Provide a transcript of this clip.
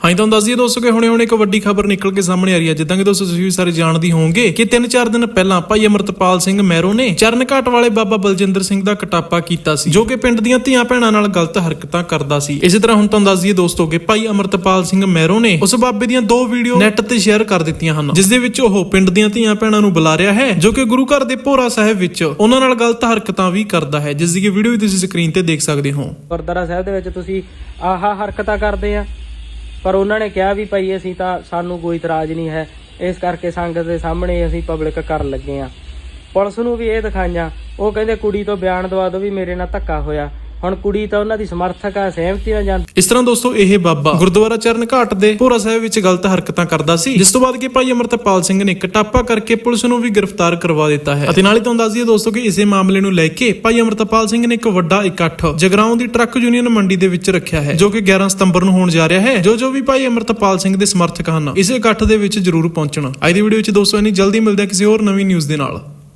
ਹਾਂ, ਤੁਹਾਨੂੰ ਦੱਸ ਦਈਏ ਦੋਸਤੋ ਕਿ ਹੁਣੇ ਹੁਣੇ ਇੱਕ ਵੱਡੀ ਖਬਰ ਨਿਕਲ ਕੇ ਸਾਹਮਣੇ ਆ ਰਹੀ ਹੈ। ਜਿੱਦਾਂ ਕਿ ਦੋਸਤੋ ਤੁਸੀਂ ਵੀ ਸਾਰੇ ਜਾਣਦੇ ਹੋਵੋਗੇ ਕਿ 3-4 ਦਿਨ ਪਹਿਲਾਂ ਭਾਈ ਅਮਰਤਪਾਲ ਸਿੰਘ ਮਹਿਰੋ ਨੇ ਚਰਨ ਵਾਲੇ ਬਾਬਾ ਬਲਜਿੰਦਰ ਸਿੰਘ ਦਾ ਕਟਾਪਾ ਕੀਤਾ ਸੀ, ਜੋ ਕਿ ਪਿੰਡ ਦੀਆਂ ਧੀਆਂ ਭੈਣਾਂ ਨਾਲ ਗਲਤ ਹਰਕਤਾਂ ਕਰਦਾ ਸੀ। ਇਸੇ ਤਰ੍ਹਾਂ ਹੁਣ ਤੁਹਾਨੂੰ ਦੱਸ ਦਈਏ ਦੋਸਤੋ ਕਿ ਭਾਈ ਅਮਰਤਪਾਲ ਸਿੰਘ ਮਹਿਰੋ ਨੇ ਉਸ ਬਾਬੇ ਦੀਆਂ ਦੋ ਵੀਡੀਓ ਨੈਟ ਤੇ ਸ਼ੇਅਰ ਕਰ ਦਿੱਤੀਆਂ ਹਨ, ਜਿਸ ਦੇ ਵਿੱਚ ਉਹ ਪਿੰਡ ਦੀਆਂ ਧੀਆਂ ਭੈਣਾਂ ਨੂੰ ਬੁਲਾ ਰਿਹਾ ਹੈ, ਜੋ ਕਿ ਗੁਰੂ ਘਰ ਦੇ ਭੋਰਾ ਸਾਹਿਬ ਵਿੱਚ ਉਹਨਾਂ ਨਾਲ ਗਲਤ ਹਰਕਤਾਂ ਵੀ ਕਰਦਾ ਹੈ, ਜਿਸ ਦੀ ਵੀਡੀਓ ਵੀ ਤੁਸੀਂ ਸਕਰੀਨ ਤੇ ਦੇਖ ਸਕਦੇ ਹੋ। ਗੁਰਦੁਆਰਾ ਸਾਹਿਬ ਦੇ ਵਿੱਚ ਤੁਸੀਂ ਆਹਾ ਹਰਕਤਾਂ ਕਰਦੇ ਆ ਪਰ ਉਹਨਾਂ ਨੇ ਕਿਹਾ ਵੀ ਭਾਈ ਅਸੀਂ ਤਾਂ ਸਾਨੂੰ ਕੋਈ ਇਤਰਾਜ਼ ਨਹੀਂ ਹੈ। ਇਸ ਕਰਕੇ ਸੰਗਤ ਦੇ ਸਾਹਮਣੇ ਅਸੀਂ ਪਬਲਿਕ ਕਰਨ ਲੱਗੇ ਆ ਪੁਲਿਸ ਨੂੰ ਵੀ ਇਹ ਦਿਖਾਈਆਂ। ਉਹ ਕਹਿੰਦੇ, ਕੁੜੀ ਤੋਂ ਬਿਆਨ ਦਵਾ ਦਿਓ ਵੀ ਮੇਰੇ ਨਾਲ ਧੱਕਾ ਹੋਇਆ। ਹੁਣ ਕੁੜੀ ਤਾਂ ਉਹਨਾਂ ਦੀ ਸਮਰਥਕ ਆ, ਸਹਿਮਤੀ ਨਾਲ ਜਾਂਦੀ। ਇਸ ਤਰ੍ਹਾਂ ਦੋਸਤੋ, ਇਹ ਬਾਬਾ ਗੁਰਦੁਆਰਾ ਚਰਨ ਘਾਟ ਦੇ ਭੋਰਾ ਸਾਹਿਬ ਵਿੱਚ ਗਲਤ ਹਰਕਤਾਂ ਕਰਦਾ ਸੀ। ਜਿਸ ਤੋਂ ਬਾਅਦ ਕਿ ਭਾਈ ਅਮਰਤਪਾਲ ਸਿੰਘ ਨੇ ਕਟਾਪਾ ਕਰਕੇ ਪੁਲਿਸ ਨੂੰ ਵੀ ਗ੍ਰਿਫਤਾਰ ਕਰਵਾ ਦਿੱਤਾ ਹੈ। ਅਤੇ ਨਾਲ ਹੀ ਤੁਹਾਨੂੰ ਦੱਸ ਦਈਏ ਦੋਸਤੋ ਕਿ ਇਸੇ ਮਾਮਲੇ ਨੂੰ ਲੈ ਕੇ ਭਾਈ ਅਮਰਤਪਾਲ ਸਿੰਘ ਨੇ ਇੱਕ ਵੱਡਾ ਇਕੱਠ ਜਗਰਾਉਂ ਦੀ ਟਰੱਕ ਯੂਨੀਅਨ ਮੰਡੀ ਦੇ ਵਿੱਚ ਰੱਖਿਆ ਹੈ, ਜੋ ਕਿ 11 ਸਤੰਬਰ ਨੂੰ ਹੋਣ ਜਾ ਰਿਹਾ ਹੈ। ਜੋ ਜੋ ਵੀ ਭਾਈ ਅਮਰਤਪਾਲ ਸਿੰਘ ਦੇ ਸਮਰਥਕ ਹਨ, ਇਸੇ ਇਕੱਠ ਦੇ ਵਿੱਚ ਜ਼ਰੂਰ ਪਹੁੰਚਣਾ। ਅੱਜ ਦੀ ਵੀਡੀਓ ਵਿੱਚ ਦੋਸਤੋ ਇੰਨੀ ਜਲਦੀ ਮਿਲਦੇ ਹਾਂ ਕਿਸੇ ਹੋਰ ਨਵੀਂ ਨਿਊਜ਼ ਦੇ ਨਾਲ।